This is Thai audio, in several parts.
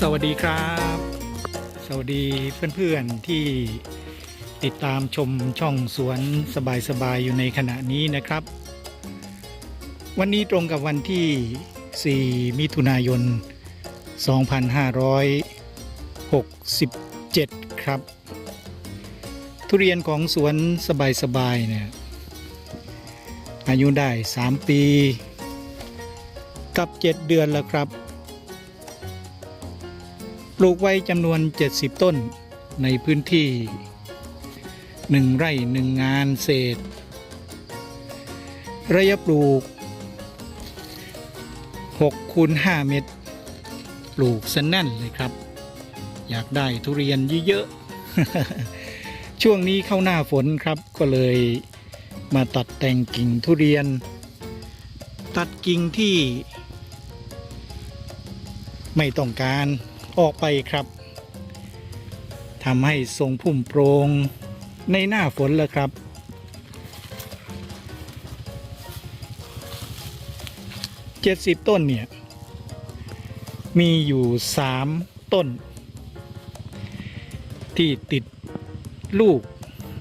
สวัสดีครับ สวัสดีเพื่อนๆที่ติดตามชมช่องสวนสบายๆอยู่ในขณะนี้นะครับ วันนี้ตรงกับวันที่ 4 มิถุนายน 2567 ครับ ทุเรียนของสวนสบายๆเนี่ยอายุได้ 3 ปี กับ 7 เดือนแล้วครับ ปลูกไว้จำนวน 70 ต้นในพื้นที่ 1 ไร่ 1 งานเศษ ระยะปลูก6คูณ5เมตร ปลูกสนแน่นเลยครับ อยากได้ทุเรียนเยอะๆ ช่วงนี้เข้าหน้าฝนครับก็เลยมาตัดแต่งกิ่งทุเรียน ตัดกิ่งที่ไม่ต้องการ ออกไปครับทำให้ทรงพุ่มโปรงในหน้าฝนแล้วครับ เจ็ดสิบต้นเนี่ย มีอยู่สามต้น ที่ติดลูก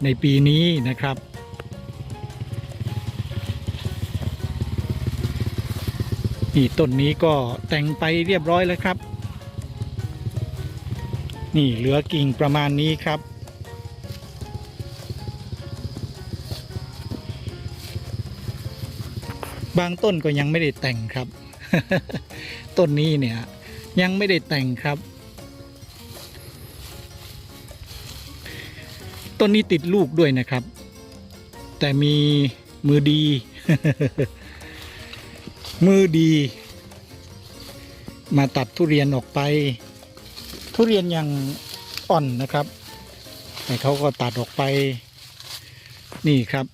ในปีนี้นะครับ นี่ต้นนี้ก็แต่งไปเรียบร้อยแล้วครับ นี่เหลือกิ่งประมาณนี้ครับ บางต้นก็ยังไม่ได้แต่งครับ ต้นนี้เนี่ยยังไม่ได้แต่งครับ ต้นนี้ติดลูกด้วยนะครับ แต่มีมือดี มือดี มาตัดทุเรียนออกไป ทุเรียนยังอ่อนนะครับแต่เขาก็ตัดออกไป นี่ครับ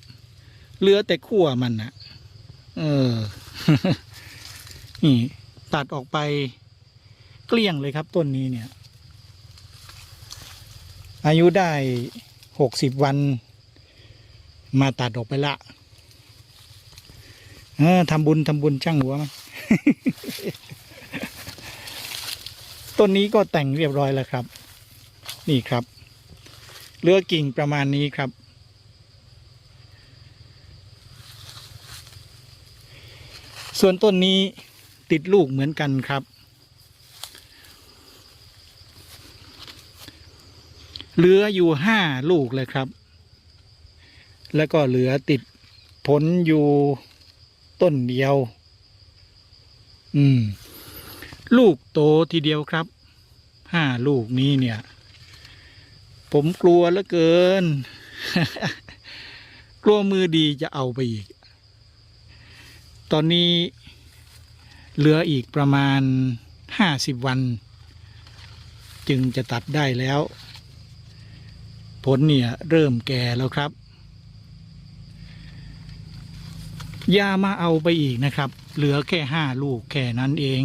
เหลือแต่ขั้วมันนะเออ นี่ ตัดออกไป เกลี้ยงเลยครับต้นนี้เนี่ย อายุได้หกสิบวัน มาตัดออกไปละเออทำบุญทำบุญช่างหัวมัน ต้นนี้ก็แต่งเรียบร้อยแล้วครับ นี่ครับเลือกิ่งประมาณนี้ครับ ส่วนต้นนี้ติดลูกเหมือนกันครับ เหลืออยู่ห้าลูกเลยครับ แล้วก็เหลือติดผลอยู่ต้นเดียว อืม ลูกโตทีเดียวครับห้าลูกนี้เนี่ย ผมกลัวเหลือเกิน กลัวมือดีจะเอาไปอีก ตอนนี้เหลืออีกประมาณห้าสิบวัน จึงจะตัดได้แล้ว ผลเนี่ยเริ่มแก่แล้วครับอย่ามาเอาไปอีกนะครับ เหลือแค่ห้าลูกแค่นั้นเอง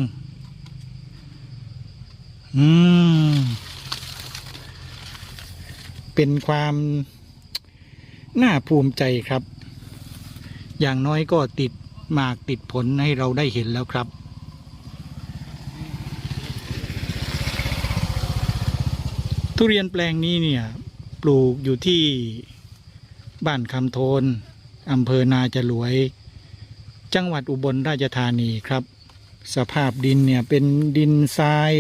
อืม เป็นความน่าภูมิใจครับ อย่างน้อยก็ติดหมากติดผลให้เราได้เห็นแล้วครับทุเรียนแปลงนี้เนี่ย ปลูกอยู่ที่บ้านคำโทนอำเภอนาจรวย จังหวัดอุบลราชธานีครับ สภาพดินเนี่ยเป็นดินทราย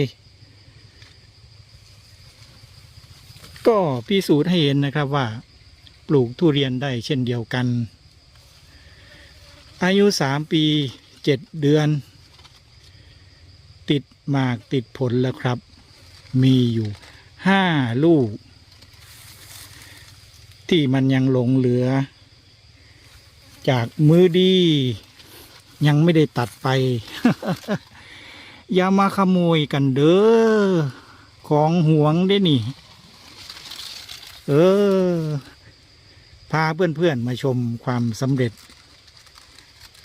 ก็พิสูจน์ให้เห็นนะครับว่า ปลูกทุเรียนได้เช่นเดียวกัน อายุสามปีเจ็ดเดือน ติดหมากติดผลแล้วครับ มีอยู่ห้าลูก ที่มันยังหลงเหลือ จากมือดี ยังไม่ได้ตัดไป อย่ามาขโมยกันเด้อของหวงได้นี่ เออ พาเพื่อนๆมาชมความสำเร็จ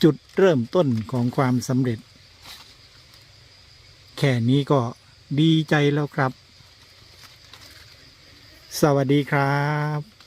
จุดเริ่มต้นของความสำเร็จ แค่นี้ก็ดีใจแล้วครับ สวัสดีครับ